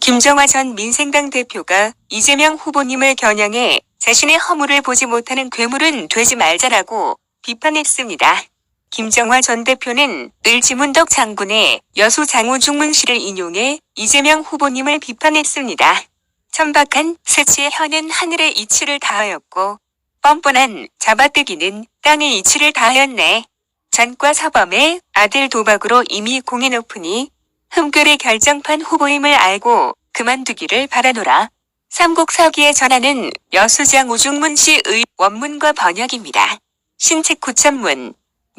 김정화 전 민생당 대표가 이재명 후보님을 겨냥해 자신의 허물을 보지 못하는 괴물은 되지 말자라고 비판했습니다. 김정화 전 대표는 을지문덕 장군의 여수 장우 중문 씨를 인용해 이재명 후보님을 비판했습니다. 천박한 세치의 혀는 하늘의 이치를 다하였고 뻔뻔한 잡아뜨기는 땅의 이치를 다하였네. 전과 사범의 아들 도박으로 이미 공이 높으니 흠결의 결정판 후보임을 알고 그만두기를 바라노라. 삼국사기에 전하는 여수장 우중문 씨의 원문과 번역입니다. 신책 구천문,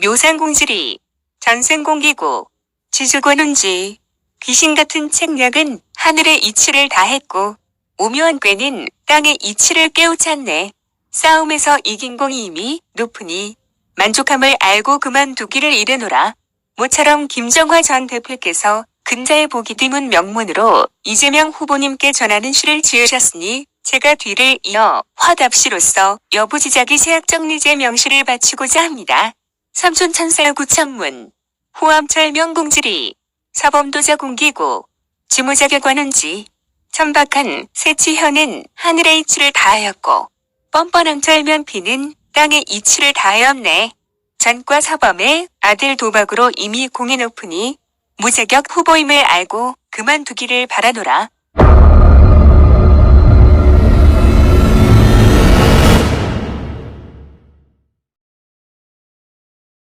묘상공지리, 전생공기고, 지주권운지, 귀신 같은 책략은 하늘의 이치를 다했고, 오묘한 꾀는 땅의 이치를 깨우쳤네. 싸움에서 이긴 공이 이미 높으니 만족함을 알고 그만두기를 이르노라. 모처럼 김정화 전 대표께서 근자의 보기 드문 명문으로 이재명 후보님께 전하는 시를 지으셨으니 제가 뒤를 이어 화답시로서 여부지작이 세학정리제 명시를 바치고자 합니다. 삼촌천사 구천문 호암철 명공지리 사범도자 공기고 지무자격관운지 천박한 세치현은 하늘의 이치를 다하였고 뻔뻔한 철면피는 땅의 이치를 다하였네. 전과 사범의 아들 도박으로 이미 공이 높으니 무자격 후보임을 알고 그만두기를 바라노라.